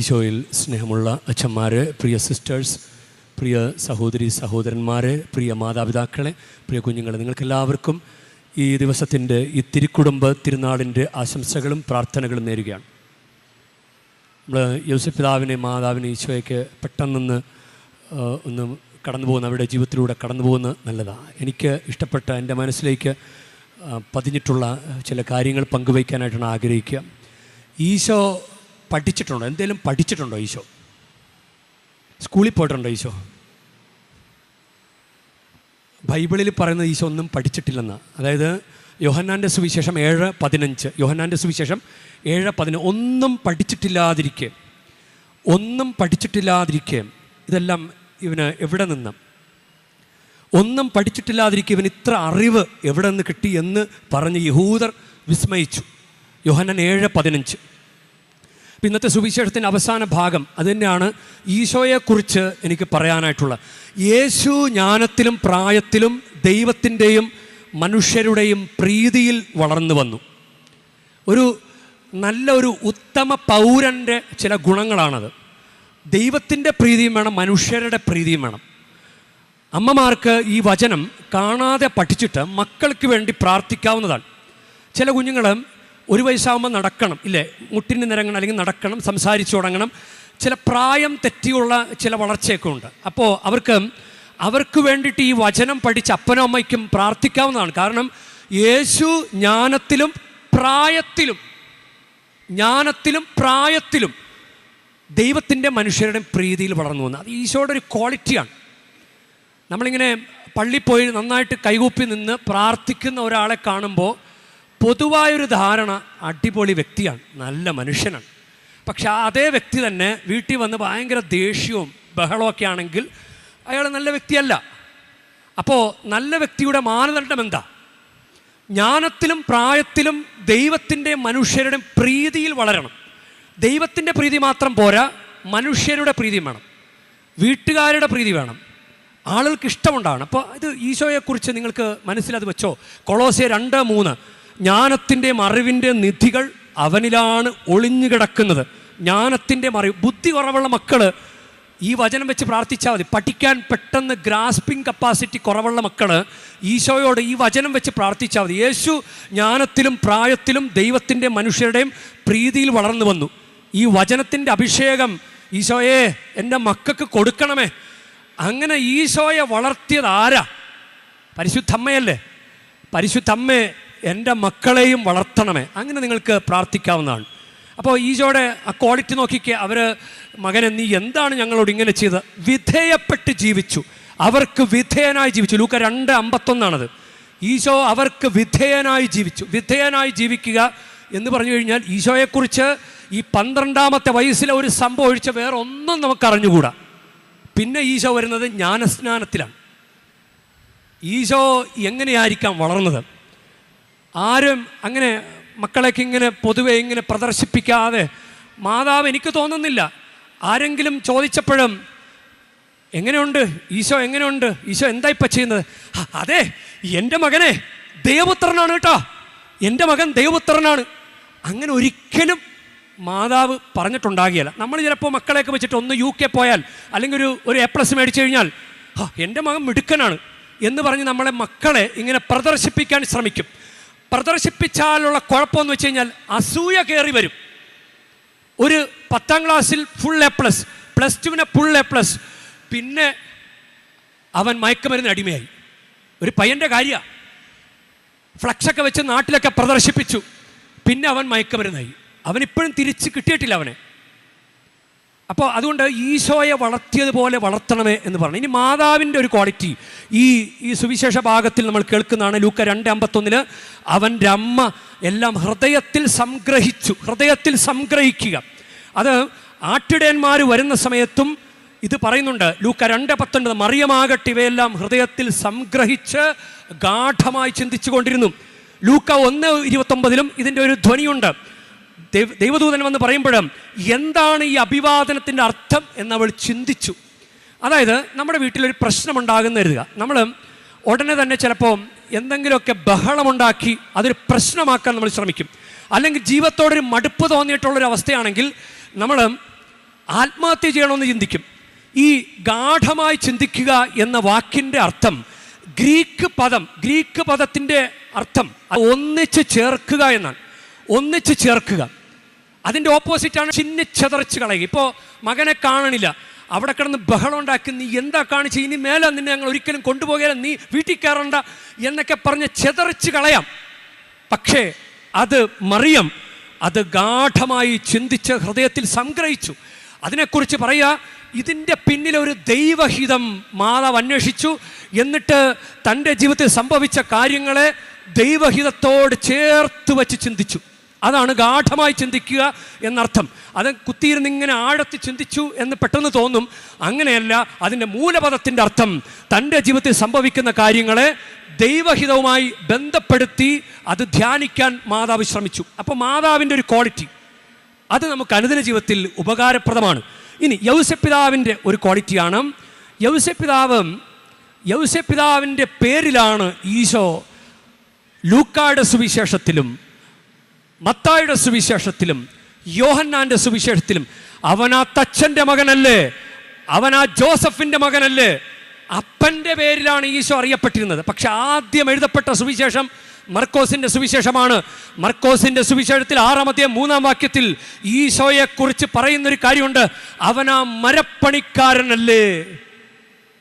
ഈശോയിൽ സ്നേഹമുള്ള അച്ഛന്മാർ പ്രിയ സിസ്റ്റേഴ്സ് പ്രിയ സഹോദരി സഹോദരന്മാർ പ്രിയ മാതാപിതാക്കളെ പ്രിയ കുഞ്ഞുങ്ങളെ നിങ്ങൾക്കെല്ലാവർക്കും ഈ ദിവസത്തിന്റെ ഈ തിരുക്കുടുംബ തിരുനാളിന്റെ ആശംസകളും പ്രാർത്ഥനകളും നേരുകയാണ്. നമ്മൾ യോസഫ് പിതാവിനെ മാതാവിനെ ഈശോയൊക്കെ പെട്ടെന്നൊന്ന് ഒന്ന് കടന്നു പോകുന്ന അവരുടെ ജീവിതത്തിലൂടെ കടന്നു പോകുന്ന നല്ലതാണ്. എനിക്ക് ഇഷ്ടപ്പെട്ട എന്റെ മനസ്സിലേക്ക് പതിഞ്ഞിട്ടുള്ള ചില കാര്യങ്ങൾ പങ്കുവയ്ക്കാനായിട്ടാണ് ആഗ്രഹിക്കുക. ഈശോ പഠിച്ചിട്ടുണ്ടോ? എന്തെങ്കിലും പഠിച്ചിട്ടുണ്ടോ ഈശോ? സ്കൂളിൽ പോയിട്ടുണ്ടോ ഈശോ? ബൈബിളിൽ പറയുന്നത് ഈശോ ഒന്നും പഠിച്ചിട്ടില്ലെന്ന്. അതായത് യോഹന്നാന്റെ സുവിശേഷം ഏഴ് പതിനഞ്ച്. യോഹന്നാന്റെ സുവിശേഷം ഏഴ് പതിനഞ്ച്. ഒന്നും പഠിച്ചിട്ടില്ലാതിരിക്കെ. ഒന്നും പഠിച്ചിട്ടില്ലാതിരിക്കെ. ഇതെല്ലാം ഇവന് എവിടെ നിന്ന്? ഒന്നും പഠിച്ചിട്ടില്ലാതിരിക്കെ ഇവന് ഇത്ര അറിവ് എവിടെ നിന്ന് കിട്ടി എന്ന് പറഞ്ഞ് യഹൂദർ വിസ്മയിച്ചു. യോഹന്നാൻ ഏഴ് പതിനഞ്ച്. ഇന്നത്തെ സുവിശേഷത്തിന്റെ അവസാന ഭാഗം അത് തന്നെയാണ് ഈശോയെക്കുറിച്ച് എനിക്ക് പറയാനായിട്ടുള്ള യേശു ജ്ഞാനത്തിലും പ്രായത്തിലും ദൈവത്തിന്റെയും മനുഷ്യരുടെയും പ്രീതിയിൽ വളർന്നു വന്നു. ഒരു നല്ല ഒരു ഉത്തമ പൗരന്റെ ചില ഗുണങ്ങളാണത്. ദൈവത്തിന്റെ പ്രീതിയും വേണം മനുഷ്യരുടെ പ്രീതിയും വേണം. അമ്മമാർക്ക് ഈ വചനം കാണാതെ പഠിച്ചിട്ട് മക്കൾക്ക് വേണ്ടി പ്രാർത്ഥിക്കാവുന്നതാണ്. ചില കുഞ്ഞുങ്ങൾ ഒരു വയസ്സാകുമ്പോൾ നടക്കണം ഇല്ലേ? മുട്ടിന് നിരങ്ങണം അല്ലെങ്കിൽ നടക്കണം സംസാരിച്ചു തുടങ്ങണം. ചില പ്രായം തെറ്റിയുള്ള ചില വളർച്ചയൊക്കെ ഉണ്ട്. അപ്പോൾ അവർക്ക് അവർക്ക് വേണ്ടിയിട്ട് ഈ വചനം പഠിച്ച് അപ്പനും അമ്മയ്ക്കും പ്രാർത്ഥിക്കാവുന്നതാണ്. കാരണം യേശു ജ്ഞാനത്തിലും പ്രായത്തിലും ജ്ഞാനത്തിലും പ്രായത്തിലും ദൈവത്തിന്റെ മനുഷ്യരുടെ പ്രീതിയിൽ വളർന്നു വന്നു. അത് ഈശോയുടെ ഒരു ക്വാളിറ്റിയാണ്. നമ്മളിങ്ങനെ പള്ളിയിൽ പോയി നന്നായിട്ട് കൈകൂപ്പി നിന്ന് പ്രാർത്ഥിക്കുന്ന ഒരാളെ കാണുമ്പോൾ പൊതുവായൊരു ധാരണ അടിപൊളി വ്യക്തിയാണ്. നല്ല മനുഷ്യനാണ്. പക്ഷെ അതേ വ്യക്തി തന്നെ വീട്ടിൽ വന്ന് ഭയങ്കര ദേഷ്യവും ബഹളമൊക്കെ ആണെങ്കിൽ അയാൾ നല്ല വ്യക്തിയല്ല. അപ്പോൾ നല്ല വ്യക്തിയുടെ മാനദണ്ഡം എന്താ? ജ്ഞാനത്തിലും പ്രായത്തിലും ദൈവത്തിന്റെ മനുഷ്യരുടെ പ്രീതിയിൽ വളരണം. ദൈവത്തിന്റെ പ്രീതി മാത്രം പോരാ മനുഷ്യരുടെ പ്രീതി വേണം. വീട്ടുകാരുടെ പ്രീതി വേണം. ആളുകൾക്ക് ഇഷ്ടമുണ്ടാകണം അപ്പോൾ ഇത് ഈശോയെക്കുറിച്ച് നിങ്ങൾക്ക് മനസ്സിലത് വെച്ചോ? കൊളോസിയ രണ്ട് മൂന്ന്. ജ്ഞാനത്തിന്റെയും അറിവിന്റെയും നിധികൾ അവനിലാണ് ഒളിഞ്ഞു കിടക്കുന്നത്. ജ്ഞാനത്തിന്റെ അറിവ് ബുദ്ധി കുറവുള്ള മക്കൾ ഈ വചനം വെച്ച് പ്രാർത്ഥിച്ചാൽ മതി. പഠിക്കാൻ പെട്ടെന്ന് ഗ്രാസ്പിംഗ് കപ്പാസിറ്റി കുറവുള്ള മക്കൾ ഈശോയോട് ഈ വചനം വെച്ച് പ്രാർത്ഥിച്ചാൽ മതി. യേശു ജ്ഞാനത്തിലും പ്രായത്തിലും ദൈവത്തിന്റെ മനുഷ്യരുടെയും പ്രീതിയിൽ വളർന്നു വന്നു. ഈ വചനത്തിന്റെ അഭിഷേകം ഈശോയെ എന്റെ മക്കൾക്ക് കൊടുക്കണമേ. അങ്ങനെ ഈശോയെ വളർത്തിയത് ആരാ? പരിശുദ്ധമ്മയല്ലേ പരിശുദ്ധമ്മേ എന്റെ മക്കളെയും വളർത്തണമേ. അങ്ങനെ നിങ്ങൾക്ക് പ്രാർത്ഥിക്കാവുന്നതാണ്. അപ്പോൾ ഈശോയുടെ ആ ക്വാളിറ്റി നോക്കിക്കേ അവർ മകനെ നീ എന്താണ് ഞങ്ങളോട് ഇങ്ങനെ ചെയ്തത്? വിധേയപ്പെട്ട് ജീവിച്ചു. അവർക്ക് വിധേയനായി ജീവിച്ചു. ലൂക്ക രണ്ട് അമ്പത്തൊന്നാണത്. ഈശോ അവർക്ക് വിധേയനായി ജീവിച്ചു. വിധേയനായി ജീവിക്കുക എന്ന് പറഞ്ഞു കഴിഞ്ഞാൽ ഈശോയെക്കുറിച്ച് ഈ പന്ത്രണ്ടാമത്തെ വയസ്സിലെ ഒരു സംഭവം ഒഴിച്ച വേറെ ഒന്നും നമുക്ക് അറിഞ്ഞുകൂടാ പിന്നെ ഈശോ വരുന്നത് ജ്ഞാനസ്നാനത്തിലാണ്. ഈശോ എങ്ങനെയായിരിക്കാം വളർന്നത്? ആരും അങ്ങനെ മക്കളേക്ക് ഇങ്ങനെ പൊതുവെ ഇങ്ങനെ പ്രദർശിപ്പിക്കാതെ മാതാവ് എനിക്ക് തോന്നുന്നില്ല. ആരെങ്കിലും ചോദിച്ചപ്പോഴും എങ്ങനെയുണ്ട്? ഈശോ എങ്ങനെയുണ്ട്? ഈശോ എന്താ ഇപ്പം ചെയ്യുന്നത്? അതെ എന്റെ മകനെ ദൈവപുത്രനാണ് കേട്ടോ. എന്റെ മകൻ ദൈവപുത്രനാണ്. അങ്ങനെ ഒരിക്കലും മാതാവ് പറഞ്ഞിട്ടുണ്ടാകിയല്ല നമ്മൾ ചിലപ്പോൾ മക്കളെയൊക്കെ വെച്ചിട്ട് ഒന്ന് യു കെ പോയാൽ അല്ലെങ്കിൽ ഒരു ഒരു എ പ്ലസ് മേടിച്ചു കഴിഞ്ഞാൽ എന്റെ മകൻ മിടുക്കനാണ് എന്ന് പറഞ്ഞ് നമ്മളെ മക്കളെ ഇങ്ങനെ പ്രദർശിപ്പിക്കാൻ ശ്രമിക്കും. പ്രദർശിപ്പിച്ചാലുള്ള കുഴപ്പമെന്ന് വെച്ച് കഴിഞ്ഞാൽ അസൂയ കയറി വരും. ഒരു പത്താം ക്ലാസ്സിൽ ഫുൾ എ പ്ലസ് പ്ലസ് ടുവിനെ ഫുൾ എ പ്ലസ് പിന്നെ അവൻ മയക്കുമരുന്ന് അടിമയായി. ഒരു പയ്യന്റെ കാര്യമാണ് ഫ്ലക്സൊക്കെ വെച്ച് നാട്ടിലൊക്കെ പ്രദർശിപ്പിച്ചു. പിന്നെ അവൻ മയക്കുമരുന്നായി. അവനിപ്പോഴും തിരിച്ച് കിട്ടിയിട്ടില്ല അവനെ. അപ്പോൾ അതുകൊണ്ട് ഈശോയെ വളർത്തിയതുപോലെ വളർത്തണമേ എന്ന് പറഞ്ഞു. ഇനി മാതാവിന്റെ ഒരു ക്വാളിറ്റി. ഈ ഈ സുവിശേഷ ഭാഗത്തിൽ നമ്മൾ കേൾക്കുന്നതാണ് ലൂക്ക രണ്ട് അമ്പത്തൊന്നിൽ അവന്റെ അമ്മ എല്ലാം ഹൃദയത്തിൽ സംഗ്രഹിച്ചു. ഹൃദയത്തിൽ സംഗ്രഹിക്കുക. അത് ആട്ടിടയന്മാർ വരുന്ന സമയത്തും ഇത് പറയുന്നുണ്ട്. ലൂക്ക രണ്ട് പത്തൊൻപത് മറിയമാകട്ടെ ഇവയെല്ലാം ഹൃദയത്തിൽ സംഗ്രഹിച്ച് ഗാഠമായി ചിന്തിച്ചു കൊണ്ടിരുന്നു ലൂക്ക ഒന്ന് ഇരുപത്തൊമ്പതിലും ഇതിന്റെ ഒരു ധ്വനിയുണ്ട്. ദൈവദൂതൻ വന്ന് പറയുമ്പോഴും എന്താണ് ഈ അഭിവാദനത്തിന്റെ അർത്ഥം എന്നവൾ ചിന്തിച്ചു. അതായത് നമ്മുടെ വീട്ടിലൊരു പ്രശ്നമുണ്ടാകുന്ന കരുതുക നമ്മൾ ഉടനെ തന്നെ ചിലപ്പോൾ എന്തെങ്കിലുമൊക്കെ ബഹളമുണ്ടാക്കി അതൊരു പ്രശ്നമാക്കാൻ നമ്മൾ ശ്രമിക്കും. അല്ലെങ്കിൽ ജീവിതത്തോടൊരു മടുപ്പ് തോന്നിയിട്ടുള്ളൊരു അവസ്ഥയാണെങ്കിൽ നമ്മൾ ആത്മഹത്യ ചെയ്യണമെന്ന് ചിന്തിക്കും. ഈ ഗാഠമായി ചിന്തിക്കുക എന്ന വാക്കിന്റെ അർത്ഥം ഗ്രീക്ക് പദം ഗ്രീക്ക് പദത്തിന്റെ അർത്ഥം ഒന്നിച്ച് ചേർക്കുക എന്നാണ്. ഒന്നിച്ച് ചേർക്കുക. അതിന്റെ ഓപ്പോസിറ്റാണ് ചിന്നിച്ചതറിച്ച് കളയുക. ഇപ്പോൾ മകനെ കാണണില്ല. അവിടെ കിടന്ന് ബഹളം ഉണ്ടാക്കി നീ എന്താ കാണിച്ച്? ഇനി മേലെ നിന്നെ ഞങ്ങൾ ഒരിക്കലും കൊണ്ടുപോകില്ല നീ വീട്ടിൽ കയറണ്ട. എന്നൊക്കെ പറഞ്ഞ് ചെതറിച്ച് കളയാം. പക്ഷേ അത് മറിയം അത് ഗാഠമായി ചിന്തിച്ച് ഹൃദയത്തിൽ സംഗ്രഹിച്ചു. അതിനെക്കുറിച്ച് പറയുക ഇതിന്റെ പിന്നിലൊരു ദൈവഹിതം മാതാവ് അന്വേഷിച്ചു. എന്നിട്ട് തന്റെ ജീവിതത്തിൽ സംഭവിച്ച കാര്യങ്ങളെ ദൈവഹിതത്തോട് ചേർത്ത് വച്ച് ചിന്തിച്ചു. അതാണ് ഗാഠമായി ചിന്തിക്കുക എന്നർത്ഥം. അത് കുത്തിയിരുന്ന് ഇങ്ങനെ ആഴത്തിൽ ചിന്തിച്ചു എന്ന് പെട്ടെന്ന് തോന്നും. അങ്ങനെയല്ല അതിന്റെ മൂലപദത്തിന്റെ അർത്ഥം തന്റെ ജീവിതത്തിൽ സംഭവിക്കുന്ന കാര്യങ്ങളെ ദൈവഹിതവുമായി ബന്ധപ്പെടുത്തി അത് ധ്യാനിക്കാൻ മാതാവ് ശ്രമിച്ചു. അപ്പോൾ മാതാവിന്റെ ഒരു ക്വാളിറ്റി അത് നമുക്ക് അനുദിന ജീവിതത്തിൽ ഉപകാരപ്രദമാണ്. ഇനി യൗസപിതാവിന്റെ ഒരു ക്വാളിറ്റിയാണ്. യൗസപിതാവും യൗസപിതാവിന്റെ പേരിലാണ് ഈശോ ലൂക്കാട് സുവിശേഷത്തിലും മത്തായുടെ സുവിശേഷത്തിലും യോഹന്നാന്റെ സുവിശേഷത്തിലും അവനാ തച്ചന്റെ മകനല്ലേ? അവനാ ജോസഫിന്റെ മകനല്ലേ? അപ്പന്റെ പേരിലാണ് ഈശോ അറിയപ്പെട്ടിരുന്നത്. പക്ഷെ ആദ്യം എഴുതപ്പെട്ട സുവിശേഷം മർക്കോസിന്റെ സുവിശേഷമാണ്. മർക്കോസിന്റെ സുവിശേഷത്തിൽ ആറാമത്തെ മൂന്നാം വാക്യത്തിൽ ഈശോയെ കുറിച്ച് പറയുന്നൊരു കാര്യമുണ്ട്. അവനാ മരപ്പണിക്കാരനല്ലേ?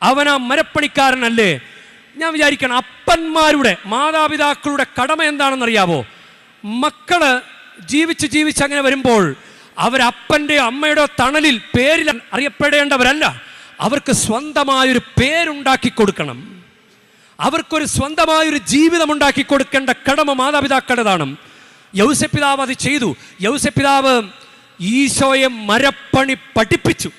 അവനാ മരപ്പണിക്കാരനല്ലേ? ഞാൻ വിചാരിക്കണം അപ്പന്മാരുടെ മാതാപിതാക്കളുടെ കടമ എന്താണെന്ന് എന്താണെന്നറിയാവോ? മക്കൾ ജീവിച്ച് ജീവിച്ച് അങ്ങനെ വരുമ്പോൾ അവരപ്പന്റെ അമ്മയുടെ തണലിൽ പേരിൽ അറിയപ്പെടേണ്ടവരല്ല. അവർക്ക് സ്വന്തമായൊരു പേരുണ്ടാക്കി കൊടുക്കണം. അവർക്കൊരു സ്വന്തമായൊരു ജീവിതം ഉണ്ടാക്കി കൊടുക്കേണ്ട കടമ മാതാപിതാക്കളുടേതാണ് യൗസപിതാവ് അത് ചെയ്തു. യൗസപിതാവ് ഈശോയെ മരപ്പണി പഠിപ്പിച്ചു.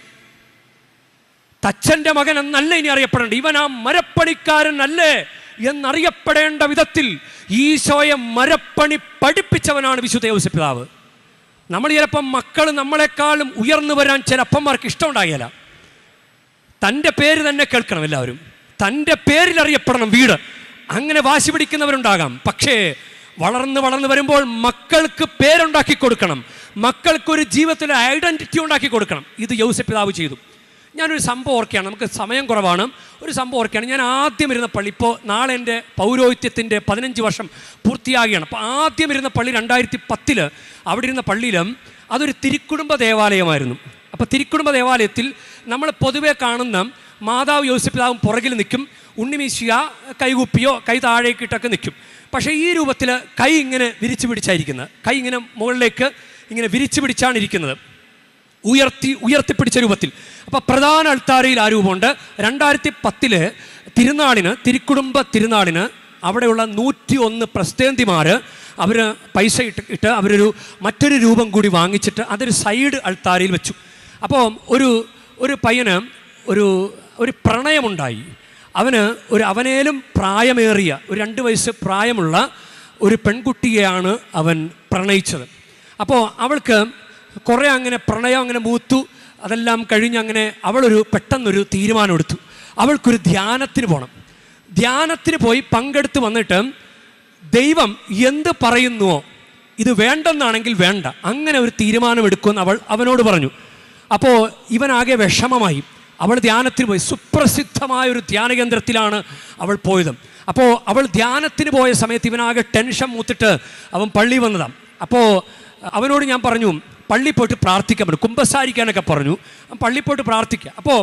തച്ചന്റെ മകൻ എന്നല്ല ഇനി അറിയപ്പെടേണ്ട ഇവൻ ആ മരപ്പണിക്കാരൻ അല്ലേ എന്നറിയപ്പെടേണ്ട വിധത്തിൽ ഈശോയെ മരപ്പണി പഠിപ്പിച്ചവനാണ് വിശുദ്ധ യൗസപിതാവ് നമ്മൾ ചിലപ്പം മക്കൾ നമ്മളെക്കാളും ഉയർന്നു വരാൻ ചില അപ്പന്മാർക്ക് ഇഷ്ടമുണ്ടാകില്ല തന്റെ പേര് തന്നെ കേൾക്കണം എല്ലാവരും. തന്റെ പേരിൽ അറിയപ്പെടണം വീട്. അങ്ങനെ വാശി പിടിക്കുന്നവരുണ്ടാകാം. പക്ഷേ വളർന്ന് വളർന്ന് വരുമ്പോൾ മക്കൾക്ക് പേരുണ്ടാക്കി കൊടുക്കണം. മക്കൾക്കൊരു ജീവിതത്തിൽ ഐഡന്റിറ്റി ഉണ്ടാക്കി കൊടുക്കണം. ഇത് യൗസഫ് പിതാവ് ചെയ്തു. ഞാനൊരു സംഭവം ഓർക്കുകയാണ്. നമുക്ക് സമയം കുറവാണ്. ഒരു സംഭവം ഓർക്കുകയാണ്. ഞാൻ ആദ്യം ഇരുന്ന പള്ളി ഇപ്പോൾ നാളെ എന്റെ പൗരോഹിത്യത്തിന്റെ പതിനഞ്ച് വർഷം പൂർത്തിയാകുകയാണ് അപ്പോൾ ആദ്യം ഇരുന്ന പള്ളി രണ്ടായിരത്തി പത്തിൽ അവിടെ ഇരുന്ന പള്ളിയിലും അതൊരു തിരുക്കുടുംബ ദേവാലയമായിരുന്നു. അപ്പോൾ തിരുക്കുടുംബ ദേവാലയത്തിൽ നമ്മൾ പൊതുവെ കാണുന്ന മാതാവ് യോസിപ്പിതാവും പുറകിൽ നിൽക്കും. ഉണ്ണിമീശിയ കൈകുപ്പിയോ കൈ താഴേക്കിട്ടൊക്കെ നിൽക്കും. പക്ഷേ ഈ രൂപത്തിൽ കൈ ഇങ്ങനെ വിരിച്ചു പിടിച്ചായിരിക്കുന്നത്. കൈ ഇങ്ങനെ മുകളിലേക്ക് ഇങ്ങനെ വിരിച്ചു പിടിച്ചാണ് ഇരിക്കുന്നത്. ഉയർത്തി ഉയർത്തിപ്പിടിച്ച രൂപത്തിൽ. അപ്പോൾ പ്രധാന അൾത്താരയിൽ ആ രൂപമുണ്ട്. രണ്ടായിരത്തി പത്തിൽ തിരുനാളിന് തിരുക്കുടുംബ തിരുനാളിന് അവിടെയുള്ള നൂറ്റി ഒന്ന് പ്രസ്തേന്തിമാർ അവർ പൈസ ഇട്ട് ഇട്ട് അവരൊരു മറ്റൊരു രൂപം കൂടി വാങ്ങിച്ചിട്ട് അതൊരു സൈഡ് അൾത്താരയിൽ വെച്ചു. അപ്പോൾ ഒരു ഒരു പയ്യന് ഒരു ഒരു പ്രണയമുണ്ടായി. അവന് ഒരു അവനേലും പ്രായമേറിയ ഒരു രണ്ട് വയസ്സ് പ്രായമുള്ള ഒരു പെൺകുട്ടിയെയാണ് അവൻ പ്രണയിച്ചത്. അപ്പോൾ അവൾക്ക് കുറേ അങ്ങനെ പ്രണയം അങ്ങനെ മൂത്തു. അതെല്ലാം കഴിഞ്ഞ് അങ്ങനെ അവളൊരു പെട്ടെന്നൊരു തീരുമാനമെടുത്തു. അവൾക്കൊരു ധ്യാനത്തിന് പോകണം ധ്യാനത്തിന് പോയി പങ്കെടുത്ത് വന്നിട്ട് ദൈവം എന്ത് പറയുന്നുവോ ഇത് വേണ്ടെന്നാണെങ്കിൽ വേണ്ട. അങ്ങനെ ഒരു തീരുമാനം എടുക്കുമെന്ന് അവൾ അവനോട് പറഞ്ഞു. അപ്പോൾ ഇവനാകെ വിഷമമായി. അവൾ ധ്യാനത്തിന് പോയി. സുപ്രസിദ്ധമായ ഒരു ധ്യാന കേന്ദ്രത്തിലാണ് അവൾ പോയത്. അപ്പോൾ അവൾ ധ്യാനത്തിന് പോയ സമയത്ത് ഇവനാകെ ടെൻഷൻ മൂത്തിട്ട് അവൻ പള്ളി വന്നതാണ് അപ്പോൾ അവനോട് ഞാൻ പറഞ്ഞു പള്ളി പോയിട്ട് പ്രാർത്ഥിക്കാൻ പറഞ്ഞു കുമ്പസാരിക്കാനൊക്കെ പറഞ്ഞു. പള്ളി പോയിട്ട് പ്രാർത്ഥിക്കുക അപ്പോൾ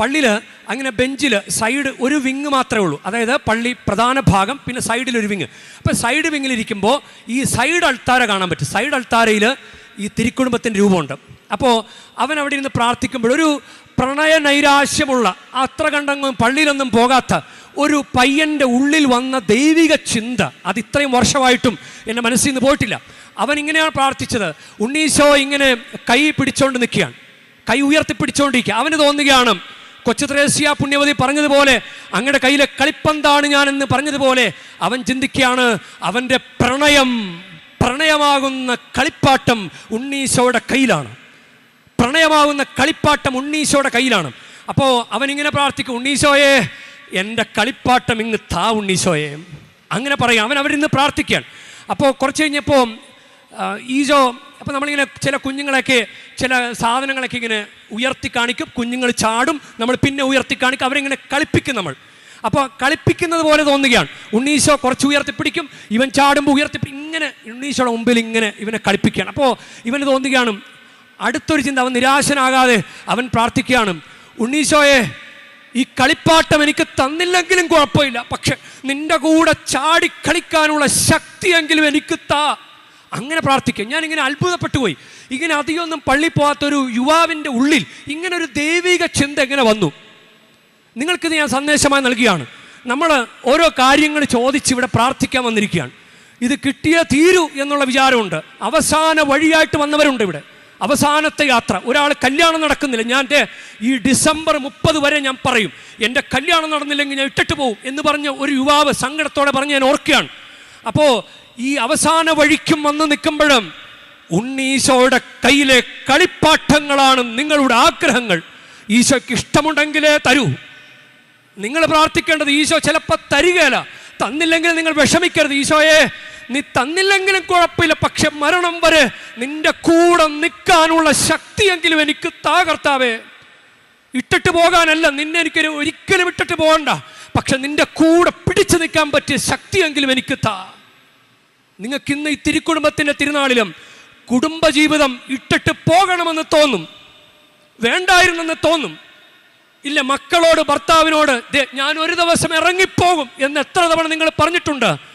പള്ളിയിൽ അങ്ങനെ ബെഞ്ചിൽ സൈഡ് ഒരു വിങ് മാത്രമേ ഉള്ളൂ. അതായത് പള്ളി പ്രധാന ഭാഗം പിന്നെ സൈഡിൽ ഒരു വിങ്. അപ്പോൾ സൈഡ് വിങ്ങിലിരിക്കുമ്പോൾ ഈ സൈഡ് അൾത്താര കാണാൻ പറ്റും. സൈഡ് അൾത്താരയിൽ ഈ തിരുക്കുടുംബത്തിന്റെ രൂപമുണ്ട്. അപ്പോൾ അവൻ അവിടെ ഇരുന്ന് പ്രാർത്ഥിക്കുമ്പോൾ ഒരു പ്രണയ നൈരാശ്യമുള്ള അത്ര കണ്ടങ്ങും പള്ളിയിലൊന്നും പോകാത്ത ഒരു പയ്യന്റെ ഉള്ളിൽ വന്ന ദൈവിക ചിന്ത അത് ഇത്രയും വർഷമായിട്ടും എന്റെ മനസ്സിൽ നിന്ന് പോയിട്ടില്ല. അവൻ ഇങ്ങനെയാണ് പ്രാർത്ഥിച്ചത്. ഉണ്ണീശോ ഇങ്ങനെ കൈ പിടിച്ചോണ്ട് നിൽക്കുകയാണ്. കൈ ഉയർത്തി പിടിച്ചോണ്ടിരിക്കുക. അവന് തോന്നുകയാണ് കൊച്ചു ത്രേസ്യ പുണ്യവതി പറഞ്ഞതുപോലെ അങ്ങയുടെ കയ്യിലെ കളിപ്പന്താണ് ഞാൻ എന്ന് പറഞ്ഞതുപോലെ അവൻ ചിന്തിക്കുകയാണ് അവന്റെ പ്രണയം പ്രണയമാകുന്ന കളിപ്പാട്ടം ഉണ്ണീശോയുടെ കയ്യിലാണ്. പ്രണയമാകുന്ന കളിപ്പാട്ടം ഉണ്ണീശോയുടെ കയ്യിലാണ്. അപ്പോൾ അവനിങ്ങനെ പ്രാർത്ഥിക്കും ഉണ്ണീശോയെ എന്റെ കളിപ്പാട്ടം ഇങ്ങ് താ ഉണ്ണീശോയെ അങ്ങനെ പറയും. അവൻ അവരിന്ന് പ്രാർത്ഥിക്കുകയാണ്. അപ്പോൾ കുറച്ച് കഴിഞ്ഞപ്പോൾ ഈശോ അപ്പോൾ നമ്മളിങ്ങനെ ചില കുഞ്ഞുങ്ങളെയൊക്കെ ചില സാധനങ്ങളൊക്കെ ഇങ്ങനെ ഉയർത്തി കാണിക്കും. കുഞ്ഞുങ്ങൾ ചാടും. നമ്മൾ പിന്നെ ഉയർത്തി കാണിക്കും. അവരിങ്ങനെ കളിപ്പിക്കും നമ്മൾ. അപ്പോൾ കളിപ്പിക്കുന്നത് പോലെ തോന്നുകയാണ്. ഉണ്ണീശോ കുറച്ച് ഉയർത്തിപ്പിടിക്കും ഇവൻ ചാടുമ്പോൾ ഉയർത്തി പിടി- ഇങ്ങനെ ഉണ്ണീശോയുടെ മുമ്പിൽ ഇങ്ങനെ ഇവനെ കളിപ്പിക്കുകയാണ്. അപ്പോൾ ഇവന് തോന്നുകയാണ് അടുത്തൊരു ചിന്ത അവൻ നിരാശനാകാതെ അവൻ പ്രാർത്ഥിക്കുകയാണ്. ഉണ്ണീശോയെ ഈ കളിപ്പാട്ടം എനിക്ക് തന്നില്ലെങ്കിലും കുഴപ്പമില്ല. പക്ഷെ നിന്റെ കൂടെ ചാടി കളിക്കാനുള്ള ശക്തിയെങ്കിലും എനിക്ക് താ. അങ്ങനെ പ്രാർത്ഥിക്കും ഞാനിങ്ങനെ അത്ഭുതപ്പെട്ടു പോയി. ഇങ്ങനെ അധികമൊന്നും പള്ളി പോകാത്തൊരു യുവാവിന്റെ ഉള്ളിൽ ഇങ്ങനെ ഒരു ദൈവിക ചിന്ത എങ്ങനെ വന്നു. നിങ്ങൾക്കിത് ഞാൻ സന്ദേശമായി നൽകുകയാണ്. നമ്മൾ ഓരോ കാര്യങ്ങൾ ചോദിച്ച് ഇവിടെ പ്രാർത്ഥിക്കാൻ വന്നിരിക്കുകയാണ്. ഇത് കിട്ടിയേ തീരൂ എന്നുള്ള വിചാരമുണ്ട്. അവസാന വഴിയായിട്ട് വന്നവരുണ്ട് ഇവിടെ. അവസാനത്തെ യാത്ര. ഒരാൾ കല്യാണം നടക്കുന്നില്ല. ഞാൻ ഈ ഡിസംബർ മുപ്പത് വരെ ഞാൻ പറയും എന്റെ കല്യാണം നടന്നില്ലെങ്കിൽ ഞാൻ ഇട്ടിട്ട് പോകും എന്ന് പറഞ്ഞ ഒരു യുവാവ് സങ്കടത്തോടെ പറഞ്ഞ് ഞാൻ ഓർക്കുകയാണ്. അപ്പോൾ ഈ അവസാന വഴിക്കും വന്ന് നിൽക്കുമ്പോഴും ഉണ്ണീശോയുടെ കയ്യിലെ കളിപ്പാട്ടങ്ങളാണ് നിങ്ങളുടെ ആഗ്രഹങ്ങൾ. ഈശോയ്ക്ക് ഇഷ്ടമുണ്ടെങ്കിലേ തരൂ. നിങ്ങൾ പ്രാർത്ഥിക്കേണ്ടത് ഈശോ ചിലപ്പോൾ തരികയില്ല തന്നില്ലെങ്കിൽ നിങ്ങൾ വിഷമിക്കരുത്. ഈശോയെ നീ തന്നില്ലെങ്കിലും കുഴപ്പമില്ല. പക്ഷെ മരണം വരെ നിന്റെ കൂടെ നിൽക്കാനുള്ള ശക്തിയെങ്കിലും എനിക്ക് താ കർത്താവേ. ഇട്ടിട്ട് പോകാനല്ല നിന്നെ എനിക്ക് ഒരിക്കലും ഇട്ടിട്ട് പോകണ്ട. പക്ഷെ നിന്റെ കൂടെ പിടിച്ചു നിൽക്കാൻ പറ്റിയ ശക്തിയെങ്കിലും എനിക്ക് താ. നിങ്ങൾക്ക് ഇന്ന് ഈ തിരുക്കുടുംബത്തിന്റെ തിരുനാളിലും കുടുംബജീവിതം ഇട്ടിട്ട് പോകണമെന്ന് തോന്നും. വേണ്ടായിരുന്നെന്ന് തോന്നും. ഇല്ല മക്കളോട് ഭർത്താവിനോട് ഞാൻ ഒരു ദിവസം ഇറങ്ങിപ്പോകും എന്ന് എത്ര തവണ നിങ്ങൾ പറഞ്ഞിട്ടുണ്ട്.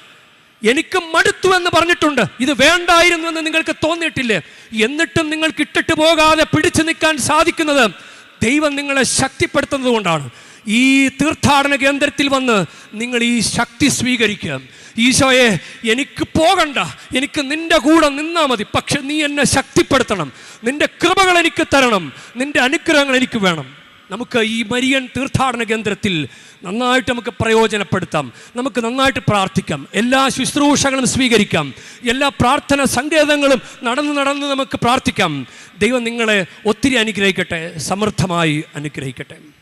എനിക്ക് മടുത്തു എന്ന് പറഞ്ഞിട്ടുണ്ട്. ഇത് വേണ്ടായിരുന്നു എന്ന് നിങ്ങൾക്ക് തോന്നിയിട്ടില്ലേ? എന്നിട്ടും നിങ്ങൾക്ക് ഇട്ടിട്ട് പോകാതെ പിടിച്ചു നിൽക്കാൻ സാധിക്കുന്നത് ദൈവം നിങ്ങളെ ശക്തിപ്പെടുത്തുന്നത് കൊണ്ടാണ്. ഈ തീർത്ഥാടന കേന്ദ്രത്തിൽ വന്ന് നിങ്ങൾ ഈ ശക്തി സ്വീകരിക്കുക ഈശോയെ എനിക്ക് പോകണ്ട. എനിക്ക് നിന്റെ കൂടെ നിന്നാൽ മതി. പക്ഷെ നീ എന്നെ ശക്തിപ്പെടുത്തണം. നിന്റെ കൃപകൾ എനിക്ക് തരണം. നിന്റെ അനുഗ്രഹങ്ങൾ എനിക്ക് വേണം. നമുക്ക് ഈ മരിയൻ തീർത്ഥാടന കേന്ദ്രത്തിൽ നന്നായിട്ട് നമുക്ക് പ്രയോജനപ്പെടുത്താം. നമുക്ക് നന്നായിട്ട് പ്രാർത്ഥിക്കാം. എല്ലാ ശുശ്രൂഷകളും സ്വീകരിക്കാം. എല്ലാ പ്രാർത്ഥന സങ്കേതങ്ങളും നടന്ന് നടന്ന് നമുക്ക് പ്രാർത്ഥിക്കാം. ദൈവം നിങ്ങളെ ഒത്തിരി അനുഗ്രഹിക്കട്ടെ. സമൃദ്ധമായി അനുഗ്രഹിക്കട്ടെ.